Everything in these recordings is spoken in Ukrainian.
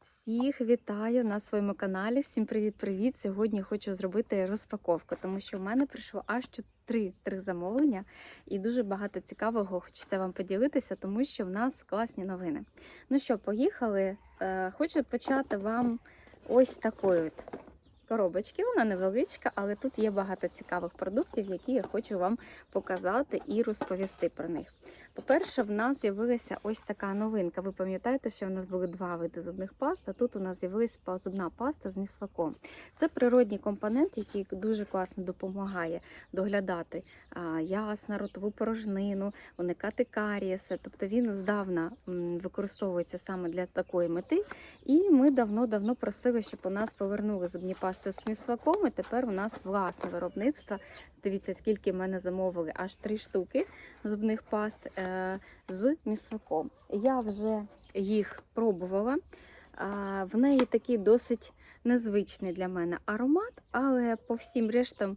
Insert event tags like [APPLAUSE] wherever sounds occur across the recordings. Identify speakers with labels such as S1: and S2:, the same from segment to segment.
S1: Всіх вітаю на своєму каналі. Всім привіт-привіт! Сьогодні хочу зробити розпаковку, тому що в мене прийшло аж три, три замовлення і дуже багато цікавого хочеться вам поділитися, тому що в нас класні новини. Ну що, поїхали? Е, Хочу почати вам ось такої от коробочки. Вона невеличка, але тут є багато цікавих продуктів, які я хочу вам показати і розповісти про них. По-перше, в нас з'явилася ось така новинка. Ви пам'ятаєте, що в нас були два види зубних паст, а тут у нас з'явилася зубна паста з місваком. Це природній компонент, який дуже класно допомагає доглядати ясна, ротову порожнину, уникати карієси. Тобто він здавна використовується саме для такої мети. І ми давно-давно просили, щоб у нас повернули зубні пасти з місваком. І тепер у нас власне виробництво. Дивіться, скільки в мене замовили, аж три штуки зубних паст е, з місваком. Я вже їх пробувала. В неї такий досить незвичний для мене аромат, але по всім рештам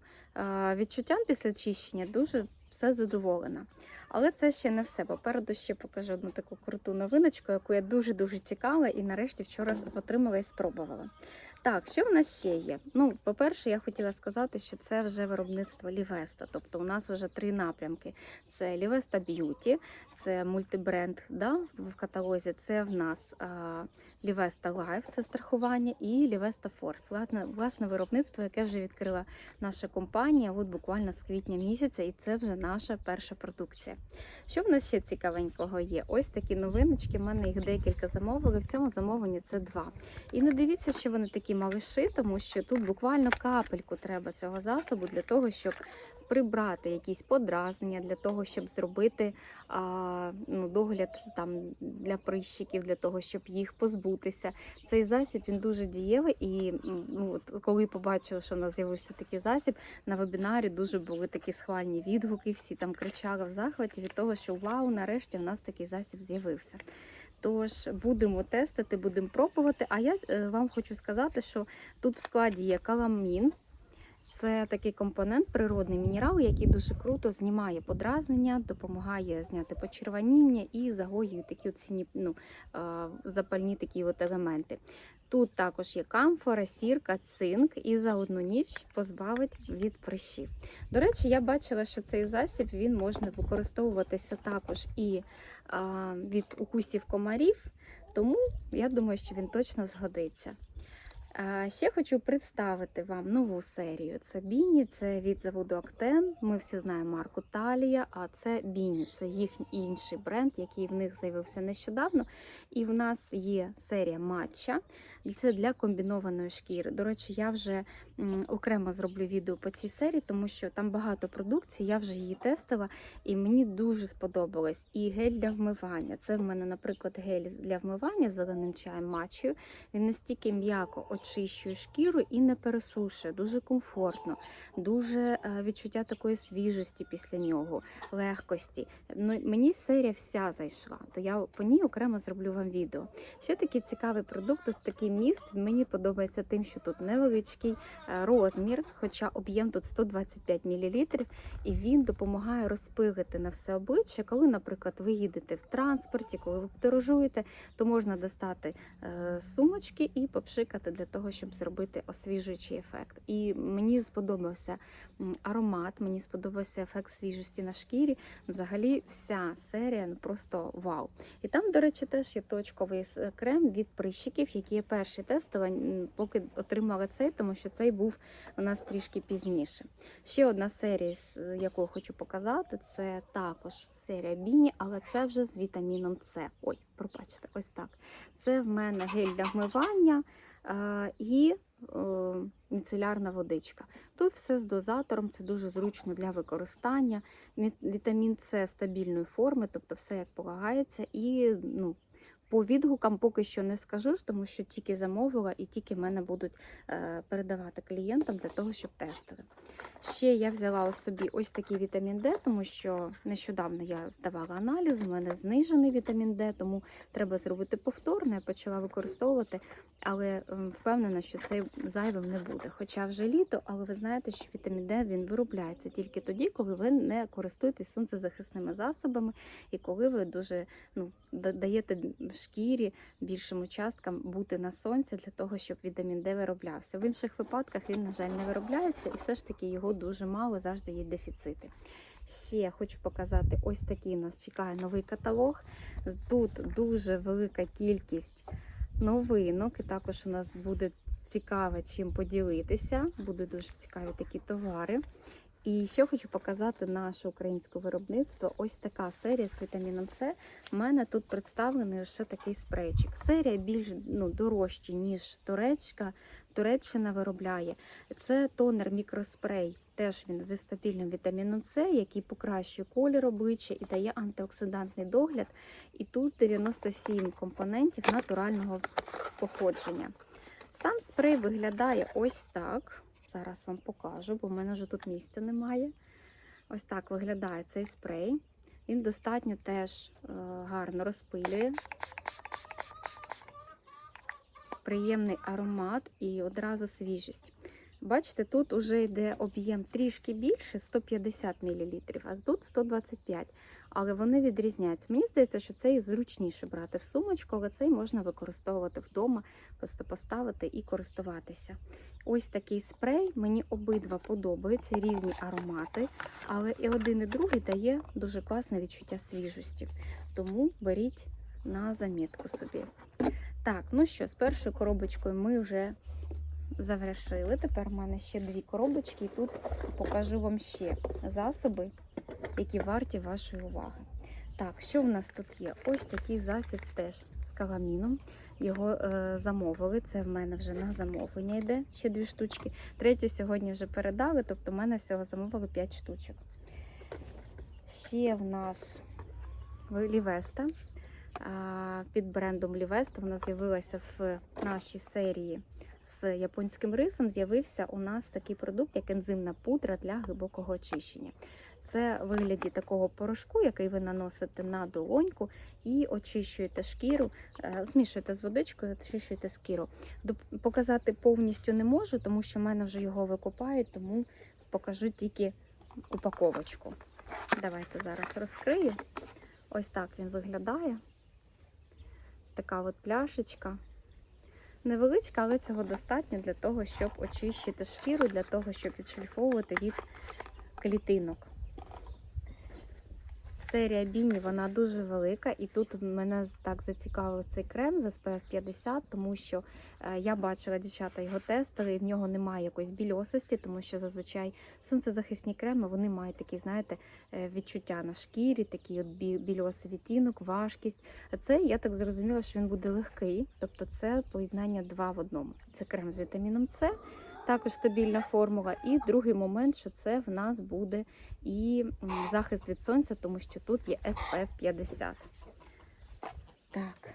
S1: відчуттям після чищення дуже все задоволена. Але це ще не все. Попереду ще покажу одну таку круту новиночку, яку я дуже-дуже цікава і нарешті вчора отримала і спробувала. Так, що в нас ще є? Ну, по-перше, я хотіла сказати, що це вже виробництво Лівеста. Тобто у нас вже три напрямки: це Лівеста Б'юті, це мультибренд да, в каталозі. Це в нас Лівеста Лайф, це страхування, і Лівеста Форс. Власне, власне виробництво, яке вже відкрила наша компанія, от буквально з квітня місяця, і це вже наша перша продукція. Що в нас ще цікавенького є? Ось такі новиночки. в мене їх декілька замовили. В цьому замовленні це два. І не дивіться, що вони такі малиші, тому що тут буквально капельку треба цього засобу для того, щоб прибрати якісь подразнення, для того, щоб зробити а, ну, догляд там для прищиків, для того, щоб їх позбутися. Цей засіб він дуже дієвий. І ну, от, коли побачила, що в нас з'явився такий засіб, на вебінарі дуже були такі схвальні відгуки. Всі там кричали в захваті від того, що вау, нарешті в нас такий засіб з'явився. Тож будемо тестити, будемо пробувати. А я е, вам хочу сказати, що тут в складі є каламін. Це такий компонент, природний мінерал, який дуже круто знімає подразнення, допомагає зняти почервоніння і загоює такі от сіні, ну, запальні такі от елементи. Тут також є камфора, сірка, цинк, і за одну ніч позбавить від прищів. До речі, я бачила, що цей засіб він можна використовуватися також і від укусів комарів, тому я думаю, що він точно згодиться. А, Ще хочу представити вам нову серію. Це Біні, це від заводу Актен. Ми всі знаємо марку Талія, а це Біні, це їхній інший бренд, який в них з'явився нещодавно. І в нас є серія матча. Це для комбінованої шкіри. До речі, я вже окремо зроблю відео по цій серії, тому що там багато продукції, я вже її тестила, і мені дуже сподобалось. І гель для вмивання. Це в мене, наприклад, гель для вмивання зеленим чаєм матчею. Він настільки м'яко очищує шкіру і не пересушує, дуже комфортно, дуже е, відчуття такої свіжості після нього, легкості. Ну, мені серія вся зайшла, то я по ній окремо зроблю вам відео. Ще такий цікавий продукт, такий міст. Мені подобається тим, що тут невеличкий е, розмір, хоча об'єм тут 125 мл, і він допомагає розпилити на все обличчя. Коли, наприклад, ви їдете в транспорті, коли ви подорожуєте, то можна достати е, сумочки і попшикати для того, щоб зробити освіжуючий ефект. І мені сподобався аромат, мені сподобався ефект свіжості на шкірі. Взагалі, вся серія ну, просто вау. І там, до речі, теж є точковий крем від прищиків, який я перший тестила, поки отримала цей, тому що цей був у нас трішки пізніше. Ще одна серія, яку хочу показати, це також серія Біні, але це вже з вітаміном С. Ой, пробачте, ось так. Це в мене гель для вмивання а, і е, міцелярна водичка. Тут все з дозатором, це дуже зручно для використання. Вітамін С стабільної форми, тобто все як полагається, і ну, По відгукам поки що не скажу, тому що тільки замовила і тільки мене будуть е, передавати клієнтам для того, щоб тестили. Ще я взяла собі ось такий вітамін Д, тому що нещодавно я здавала аналіз, у мене знижений вітамін Д, тому треба зробити повторно. Я почала використовувати, але впевнена, що цей зайвим не буде. Хоча вже літо, але ви знаєте, що вітамін Д він виробляється тільки тоді, коли ви не користуєтесь сонцезахисними засобами і коли ви дуже ну, даєте шкірі більшим участкам бути на сонці для того, щоб вітамін Д вироблявся. В інших випадках він, на жаль, не виробляється, і все ж таки його дуже мало, завжди є дефіцити. Ще хочу показати, ось такий нас чекає новий каталог. Тут дуже велика кількість новинок, і також у нас буде цікаво чим поділитися. Будуть дуже цікаві такі товари. І ще хочу показати наше українське виробництво. Ось така серія з вітаміном С. У мене тут представлений лише такий спрейчик. Серія більш ну, дорожча, ніж туречка. Туреччина виробляє. Це тонер мікроспрей. Теж він зі стабільним вітаміном С, який покращує колір обличчя і дає антиоксидантний догляд. І тут 97 компонентів натурального походження. Сам спрей виглядає ось так. Зараз вам покажу, бо в мене вже тут місця немає. Ось так виглядає цей спрей. Він достатньо теж е, гарно розпилює. Приємний аромат і одразу свіжість. Бачите, тут вже йде об'єм трішки більше 150 мл, а тут 125 але вони відрізняються. Мені здається, що цей зручніше брати в сумочку, але цей можна використовувати вдома, просто поставити і користуватися. Ось такий спрей. Мені обидва подобаються, різні аромати, але і один, і другий дає дуже класне відчуття свіжості. Тому беріть на замітку собі. Так, ну що, з першою коробочкою ми вже завершили. Тепер в мене ще дві коробочки, і тут покажу вам ще засоби, які варті вашої уваги. Так, що в нас тут є? Ось такий засіб теж з каламіном. Його е, замовили. Це в мене вже на замовлення йде ще дві штучки. Третю сьогодні вже передали, тобто в мене всього замовили 5 штучок. Ще в нас Лівеста. Під брендом Лівеста вона з'явилася в нашій серії з японським рисом. З'явився у нас такий продукт, як ензимна пудра для глибокого очищення. Це в вигляді такого порошку, який ви наносите на долоньку і очищуєте шкіру, е, змішуєте з водичкою, очищуєте шкіру. Показати повністю не можу, тому що в мене вже його викупають, тому покажу тільки упаковочку. Давайте зараз розкрию. Ось так він виглядає. Така от пляшечка. Невеличка, але цього достатньо для того, щоб очищити шкіру, для того, щоб відшліфовувати від клітинок. Серія Біні вона дуже велика, і тут мене так зацікавив цей крем з SPF 50, тому що е, я бачила дівчата його тестили, і в нього немає якоїсь більосості, тому що зазвичай сонцезахисні креми вони мають такі, знаєте, е, відчуття на шкірі, такий от бі- більосий відтінок, важкість. А це я так зрозуміла, що він буде легкий, тобто це поєднання два в одному. Це крем з вітаміном С. Також стабільна формула. І другий момент, що це в нас буде і захист від сонця, тому що тут є SPF 50. Так.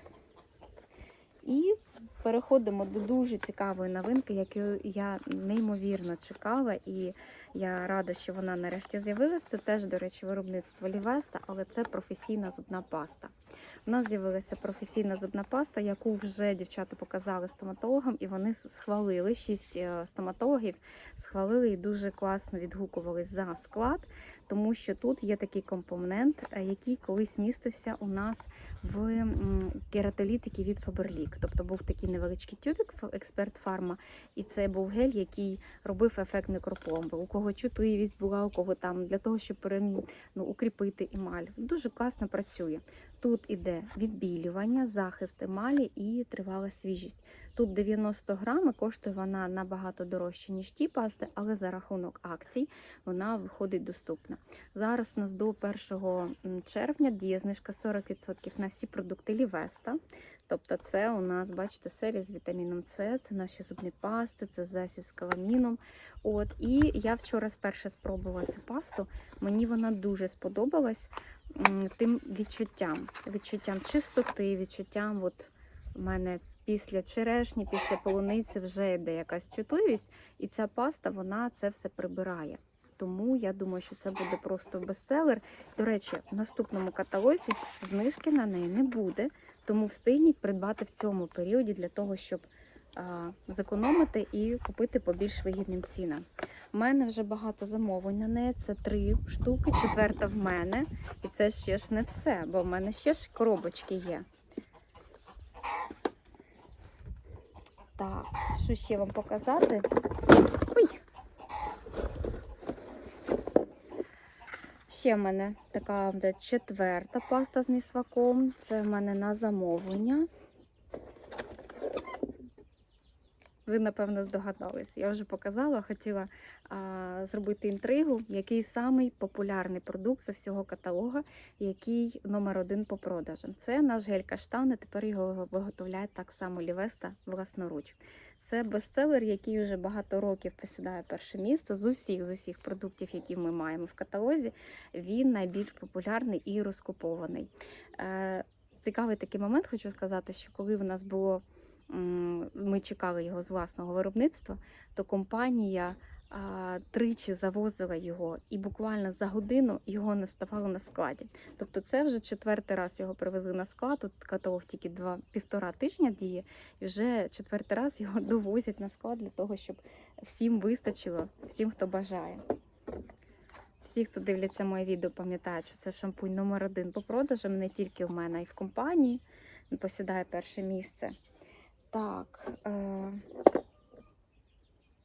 S1: І переходимо до дуже цікавої новинки, яку я неймовірно чекала, і я рада, що вона нарешті з'явилася. Це теж, до речі, виробництво Лівеста, але це професійна зубна паста. У нас з'явилася професійна зубна паста, яку вже дівчата показали стоматологам, і вони схвалили. Шість е, стоматологів схвалили і дуже класно відгукувались за склад, тому що тут є такий компонент, е, який колись містився у нас в кератолітики від Faberlic. Тобто був такий невеличкий тюбик експерт фарма, і це був гель, який робив ефект мікропломби. У кого чутливість була, у кого там для того, щоб перемін, ну, укріпити емаль. Дуже класно працює. Тут іде відбілювання, захист емалі і тривала свіжість. Тут 90 грам, коштує вона набагато дорожче, ніж ті пасти, але за рахунок акцій вона виходить доступна. Зараз у нас до 1 червня діє знижка 40% на всі продукти Лівеста. Тобто це у нас, бачите, серія з вітаміном С, це наші зубні пасти, це засіб з каламіном. От, і я вчора вперше спробувала цю пасту. Мені вона дуже сподобалась. Тим відчуттям, відчуттям чистоти, відчуттям, от в мене після черешні, після полуниці вже йде якась чутливість, і ця паста вона це все прибирає. Тому я думаю, що це буде просто бестселер. До речі, в наступному каталозі знижки на неї не буде, тому встигніть придбати в цьому періоді для того, щоб зекономити і купити по більш вигідним цінам. У мене вже багато замовлень на неї. Це три штуки, четверта в мене. І це ще ж не все, бо в мене ще ж коробочки є. Так, що ще вам показати? Ой! Ще в мене така четверта паста з місваком. Це в мене на замовлення. Ви, напевно, здогадались. Я вже показала, хотіла а, зробити інтригу, який самий популярний продукт з всього каталога, який номер один по продажам. Це наш гель каштан, і тепер його виготовляє так само Лівеста власноруч. Це бестселер, який вже багато років посідає перше місце з усіх з усіх продуктів, які ми маємо в каталозі. Він найбільш популярний і розкупований. Е, цікавий такий момент, хочу сказати, що коли в нас було ми чекали його з власного виробництва, то компанія а, тричі завозила його, і буквально за годину його не ставало на складі. Тобто, це вже четвертий раз його привезли на склад. Тут каталог тільки два півтора тижня діє, і вже четвертий раз його [LAUGHS] довозять на склад для того, щоб всім вистачило, всім, хто бажає. Всі, хто дивляться моє відео, пам'ятають, що це шампунь номер один по продажам, не тільки в мене, а й в компанії. Посідає перше місце. Так. Е...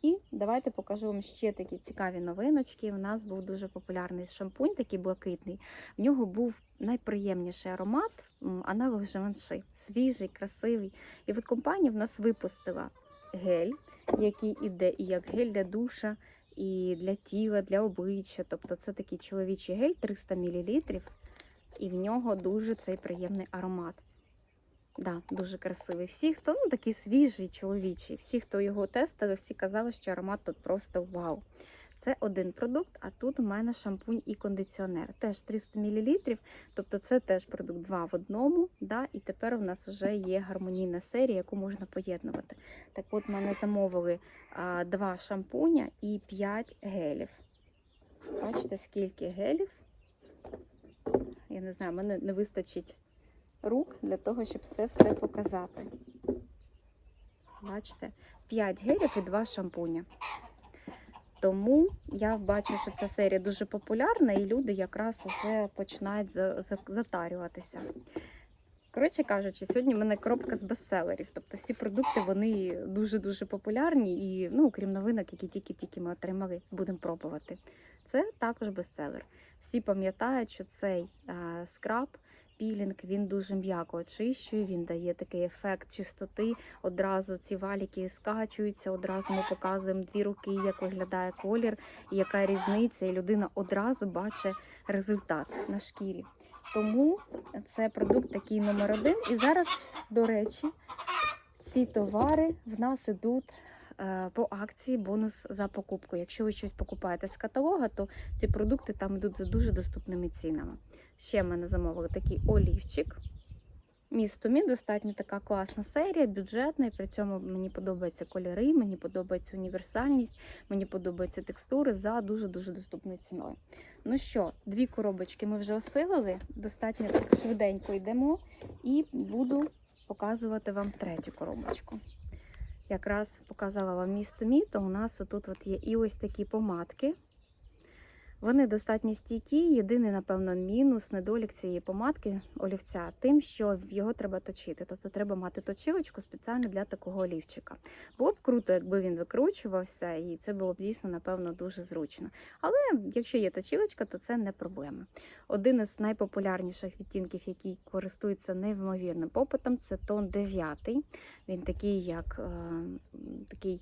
S1: І давайте покажу вам ще такі цікаві новиночки. У нас був дуже популярний шампунь, такий блакитний. В нього був найприємніший аромат, аналог Живанши. Свіжий, красивий. І от компанія в нас випустила гель, який іде і як гель для душа, і для тіла, для обличчя. Тобто це такий чоловічий гель 300 мл, і в нього дуже цей приємний аромат. Да, дуже красивий. Всі, хто ну такий свіжий чоловічий, всі, хто його тестили, всі казали, що аромат тут просто вау. Це один продукт, а тут у мене шампунь і кондиціонер. Теж 300 мл, тобто це теж продукт два в одному. Да, І тепер у нас вже є гармонійна серія, яку можна поєднувати. Так от мене замовили а, два шампуня і 5 гелів. Бачите, скільки гелів? Я не знаю, мене не вистачить рук для того, щоб все все показати. Бачите, 5 гелів і 2 шампуня. Тому я бачу, що ця серія дуже популярна, і люди якраз вже починають за- за- затарюватися. Коротше кажучи, сьогодні в мене коробка з бестселерів. Тобто всі продукти вони дуже-дуже популярні, і ну, крім новинок, які тільки-тільки ми отримали, будемо пробувати. Це також бестселер. Всі пам'ятають, що цей е, скраб пілінг він дуже м'яко очищує, він дає такий ефект чистоти. Одразу ці валіки скачуються, одразу ми показуємо дві руки, як виглядає колір, і яка різниця, і людина одразу бачить результат на шкірі. Тому це продукт такий номер один. І зараз, до речі, ці товари в нас ідуть е, по акції бонус за покупку. Якщо ви щось покупаєте з каталога, то ці продукти там йдуть за дуже доступними цінами. Ще в мене замовили такий олівчик. Місто Мі достатньо така класна серія, бюджетна, і при цьому мені подобаються кольори, мені подобається універсальність, мені подобаються текстури за дуже-дуже доступною ціною. Ну що, дві коробочки ми вже осилили, достатньо так швиденько йдемо, і буду показувати вам третю коробочку. Якраз показала вам місто Мі, то у нас тут є і ось такі помадки. Вони достатньо стійкі. Єдиний, напевно, мінус, недолік цієї помадки олівця, тим, що його треба точити. Тобто треба мати точилочку спеціально для такого олівчика. Було б круто, якби він викручувався, і це було б дійсно, напевно, дуже зручно. Але якщо є точилочка, то це не проблема. Один із найпопулярніших відтінків, який користується неймовірним попитом, це тон 9. Він такий, як е, такий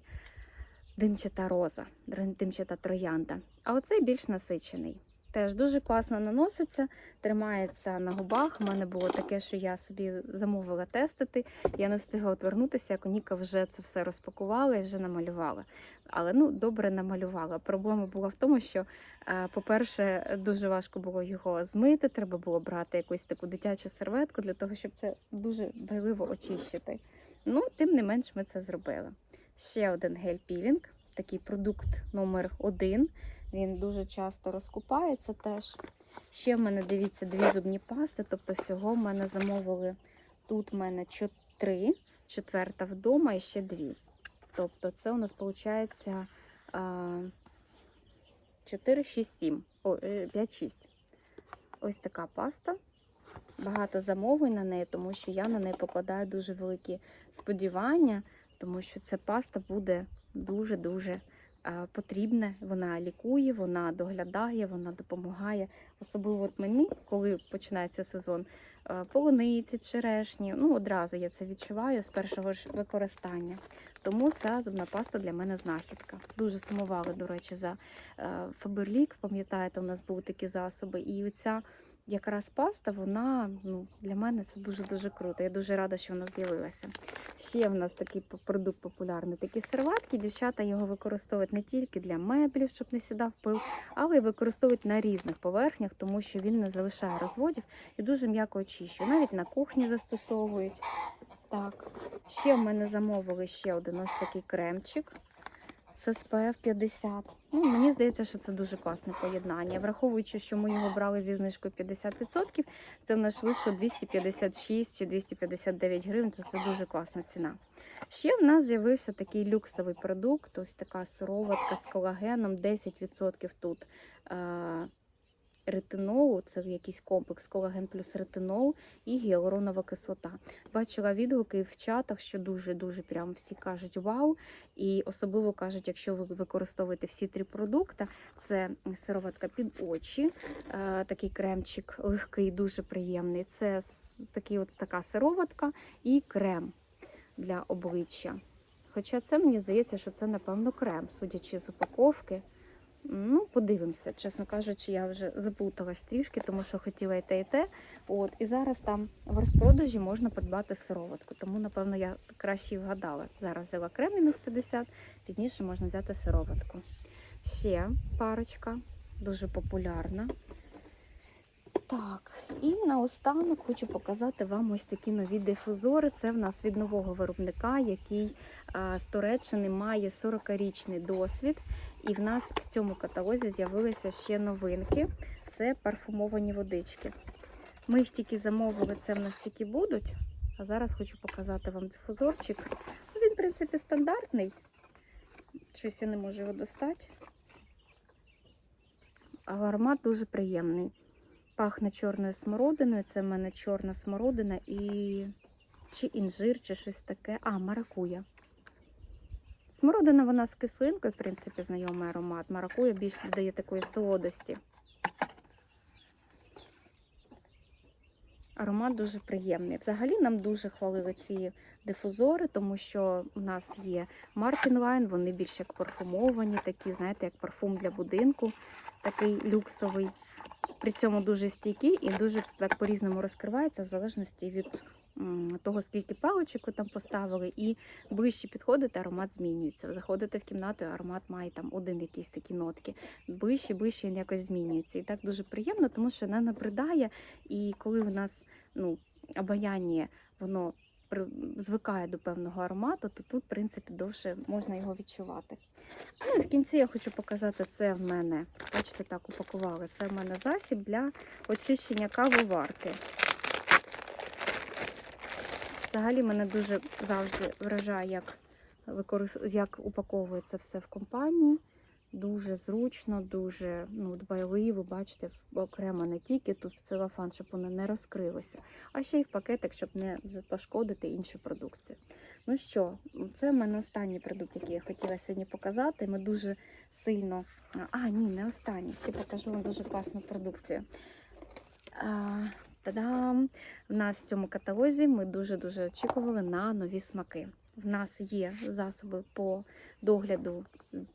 S1: димчата роза, димчата троянда. А оцей більш насичений. Теж дуже класно наноситься, тримається на губах. У мене було таке, що я собі замовила тестити. Я не встигла отвернутися, як Оніка вже це все розпакувала і вже намалювала. Але ну добре намалювала. Проблема була в тому, що, е, по-перше, дуже важко було його змити. Треба було брати якусь таку дитячу серветку для того, щоб це дуже байливо очищити. Ну, тим не менш, ми це зробили. Ще один гель-пілінг, такий продукт номер один. Він дуже часто розкупається теж. Ще в мене, дивіться, дві зубні пасти. Тобто всього в мене замовили тут в мене чотири, четверта вдома і ще дві. Тобто це у нас виходить 4, 6, 7. 5, 6. Ось така паста. Багато замовлень на неї, тому що я на неї покладаю дуже великі сподівання, тому що ця паста буде дуже-дуже потрібна. Вона лікує, вона доглядає, вона допомагає. Особливо от мені, коли починається сезон полуниці, черешні. Ну, одразу я це відчуваю з першого ж використання. Тому ця зубна паста для мене знахідка. Дуже сумували, до речі, за Фаберлік. Пам'ятаєте, у нас були такі засоби. І оця якраз паста, вона ну, для мене це дуже-дуже круто. Я дуже рада, що вона з'явилася. Ще в нас такий продукт популярний, такі серватки. Дівчата його використовують не тільки для меблів, щоб не сідав пил, але й використовують на різних поверхнях, тому що він не залишає розводів і дуже м'яко очищує. Навіть на кухні застосовують. Так, ще в мене замовили ще один ось такий кремчик з SPF 50. Ну, мені здається, що це дуже класне поєднання. Враховуючи, що ми його брали зі знижкою 50%, це в нас вийшло 256 чи 259 гривень, то це дуже класна ціна. Ще в нас з'явився такий люксовий продукт, ось така сироватка з колагеном, 10% тут. Е- Ретинолу, це якийсь комплекс колаген плюс ретинол і гіалуронова кислота. Бачила відгуки в чатах, що дуже-дуже прям всі кажуть вау. І особливо кажуть, якщо ви використовуєте всі три продукти, це сироватка під очі, е, такий кремчик легкий, дуже приємний. Це такий от така сироватка і крем для обличчя. Хоча це мені здається, що це, напевно, крем, судячи з упаковки. Ну, подивимося, чесно кажучи, я вже заплуталась трішки, тому що хотіла і те, і те. От, і зараз там в розпродажі можна придбати сироватку. Тому, напевно, я краще й вгадала. Зараз взяла крем мінус 50, пізніше можна взяти сироватку. Ще парочка, дуже популярна. Так, і наостанок хочу показати вам ось такі нові дифузори. Це в нас від нового виробника, який з Туреччини має 40-річний досвід. І в нас в цьому каталозі з'явилися ще новинки. Це парфумовані водички. Ми їх тільки замовили, це в нас тільки будуть. А зараз хочу показати вам дифузорчик. Ну, Він, в принципі, стандартний. Щось я не можу його достати. Аромат дуже приємний. Пахне чорною смородиною. Це в мене чорна смородина і чи інжир, чи щось таке. А, маракуя. Смородина вона з кислинкою, в принципі, знайомий аромат. Маракуя більш додає такої солодості. Аромат дуже приємний. Взагалі нам дуже хвалили ці дифузори, тому що у нас є Line, вони більш як парфумовані, такі, знаєте, як парфум для будинку, такий люксовий. При цьому дуже стійкий і дуже так по-різному розкривається в залежності від того, скільки паличок ви там поставили, і ближче підходите, аромат змінюється. Заходите в кімнату, аромат має там один якісь такі нотки. Ближче, ближче він якось змінюється. І так дуже приємно, тому що не набридає. І коли в нас ну, обаяння, воно звикає до певного аромату, то тут, в принципі, довше можна його відчувати. Ну і в кінці я хочу показати, це в мене, бачите, так упакували. Це в мене засіб для очищення кавоварки. Взагалі мене дуже завжди вражає, як, як упаковується все в компанії. Дуже зручно, дуже ну, дбайливо, бачите, окремо не тільки тут в целофан, щоб воно не розкрилося, а ще й в пакетик, щоб не пошкодити іншу продукцію. Ну що, це в мене останній продукт, який я хотіла сьогодні показати. Ми дуже сильно. А, ні, не останній. Ще покажу вам дуже класну продукцію. А, Та-дам! В нас в цьому каталозі ми дуже-дуже очікували на нові смаки. В нас є засоби по догляду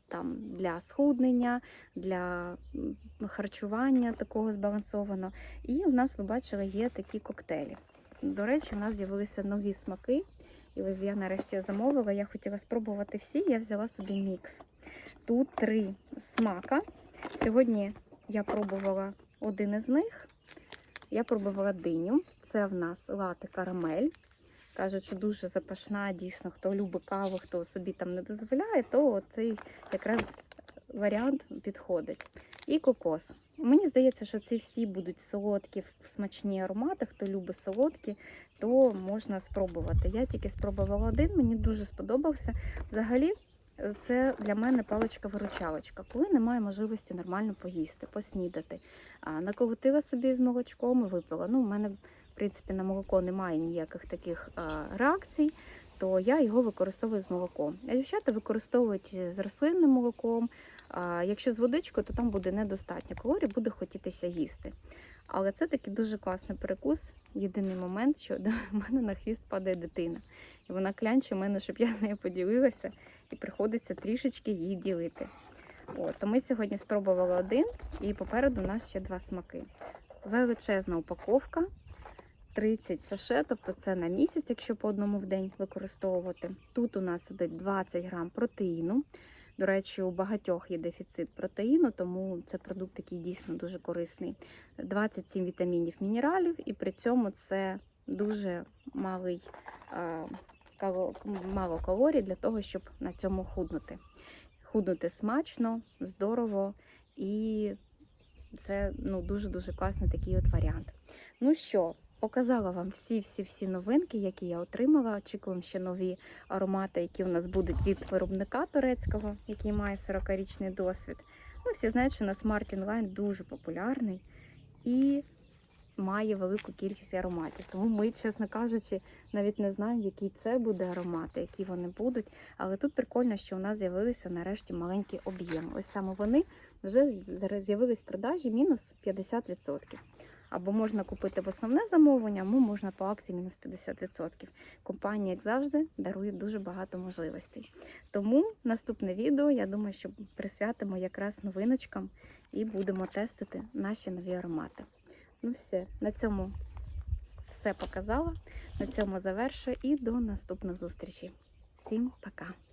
S1: там, для схуднення, для харчування такого збалансованого. І в нас, ви бачили, є такі коктейлі. До речі, у нас з'явилися нові смаки. І ось я нарешті замовила. Я хотіла спробувати всі, я взяла собі мікс. Тут три смака. Сьогодні я пробувала один із них. Я пробувала диню. Це в нас лати карамель. Кажуть, що дуже запашна, дійсно, хто любить каву, хто собі там не дозволяє, то цей якраз варіант підходить. І кокос. Мені здається, що ці всі будуть солодкі, смачні аромати. Хто любить солодкі, то можна спробувати. Я тільки спробувала один, мені дуже сподобався. Взагалі, це для мене паличка-виручалочка, коли немає можливості нормально поїсти, поснідати. А, наколотила собі з молочком і випила. Ну, у мене, принципі, на молоко немає ніяких таких реакцій, то я його використовую з молоком. Дівчата використовують з рослинним молоком. Якщо з водичкою, то там буде недостатньо калорій, буде хотітися їсти. Але це такий дуже класний перекус. Єдиний момент, що до мене на хвіст падає дитина. І вона клянче мене, щоб я з нею поділилася, і приходиться трішечки її ділити. От, то ми сьогодні спробували один, і попереду у нас ще два смаки. Величезна упаковка, 30 саше, тобто це на місяць, якщо по одному в день використовувати. Тут у нас сидить 20 грам протеїну. До речі, у багатьох є дефіцит протеїну, тому це продукт, який дійсно дуже корисний. 27 вітамінів, мінералів, і при цьому це дуже малий, мало калорій для того, щоб на цьому худнути. Худнути смачно, здорово і це ну, дуже-дуже класний такий от варіант. Ну що, показала вам всі-всі-всі новинки, які я отримала. Очікуємо ще нові аромати, які у нас будуть від виробника турецького, який має 40-річний досвід. Ну, всі знають, що у нас Мартін Лайн дуже популярний і має велику кількість ароматів. Тому ми, чесно кажучи, навіть не знаємо, який це буде аромат, які вони будуть. Але тут прикольно, що у нас з'явилися нарешті маленькі об'єми. Ось саме вони вже з'явились в продажі мінус 50%. Або можна купити в основне замовлення, або можна по акції мінус 50%. Компанія, як завжди, дарує дуже багато можливостей. Тому наступне відео, я думаю, що присвятимо якраз новиночкам і будемо тестити наші нові аромати. Ну все, на цьому все показала, на цьому завершую і до наступних зустрічей. Всім пока!